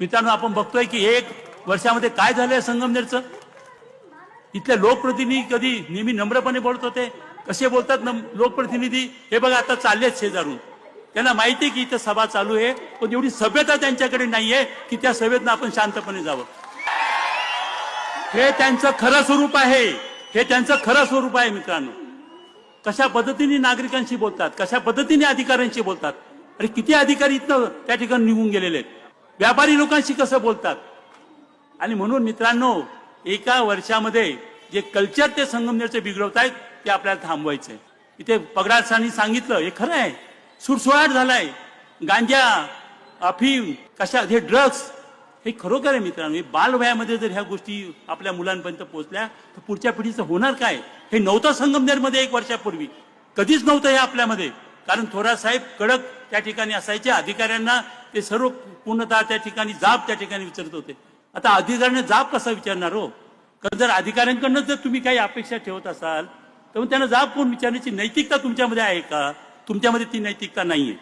मित्रांनो आपण बघतोय की एक वर्षामध्ये काय झालंय संगमनेरचं? इथले लोकप्रतिनिधी कधी नेहमी नम्रपणे बोलत होते. कसे बोलतात लोकप्रतिनिधी? हे बघा आता चाललेच शेजारून. त्यांना माहिती आहे की इथं सभा चालू आहे पण एवढी सभ्यता त्यांच्याकडे नाहीये की त्या सभेतनं आपण शांतपणे जावं. हे त्यांचं खरं स्वरूप आहे. हे त्यांचं खरं स्वरूप आहे मित्रांनो. कशा पद्धतीने नागरिकांशी बोलतात? कशा पद्धतीने अधिकाऱ्यांशी बोलतात? अरे किती अधिकारी इथनं त्या ठिकाणी निघून गेलेले आहेत? व्यापारी लोकांशी कसं बोलतात? आणि म्हणून मित्रांनो एका वर्षामध्ये जे कल्चर ते संगमनेरचे बिघडवत आहेत ते आपल्याला थांबवायचंय. इथे पगडासांनी सांगितलं हे खरं आहे. सुरसुळाट झालाय. गांजा अफीम कशा हे ड्रग्स हे खरोखर आहे मित्रांनो. बालवयामध्ये जर ह्या गोष्टी आपल्या मुलांपर्यंत पोहोचल्या तर पुढच्या पिढीचं होणार काय? हे नव्हतं संगमनेरमध्ये एक वर्षापूर्वी. कधीच नव्हतं हे आपल्यामध्ये. कारण थोरा साहेब कडक त्या ठिकाणी असायचे. अधिकाऱ्यांना ते सर्व पूर्णतः त्या ठिकाणी जाब त्या ठिकाणी विचारत होते. आता अधिकाऱ्यांना जाब कसा विचारणार हो? कारण जर अधिकाऱ्यांकडनं जर तुम्ही काही अपेक्षा ठेवत असाल तर मग त्यांना जाब कोण विचारण्याची नैतिकता तुमच्यामध्ये आहे का? तुमच्यामध्ये ती नैतिकता नाहीये.